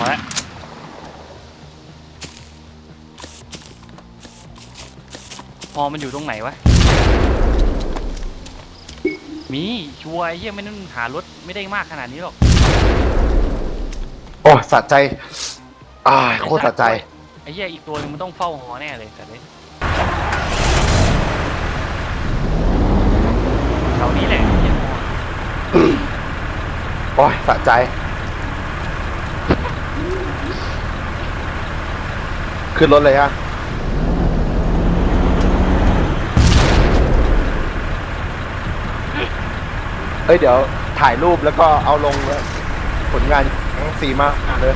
พอแล้วพอมันอยู่ตรงไหนวะ มีชัวร์ไอ้เหี้ยไม่ต้องหารถไม่ได้มากขนาดนี้หรอก โอ้สะใจอ่าโคตรสะใจ ไอ้เหี้ยอีกตัวหนึงมันต้องเฝ้าหอแน่เลยสัตว์เลยแถวนี้แหละโอ้ยสะใจ ขึ้นรถเลยฮะเฮ้ยเดี๋ยวถ่ายรูปแล้วก็เอาลงผลงานของสีมาเลย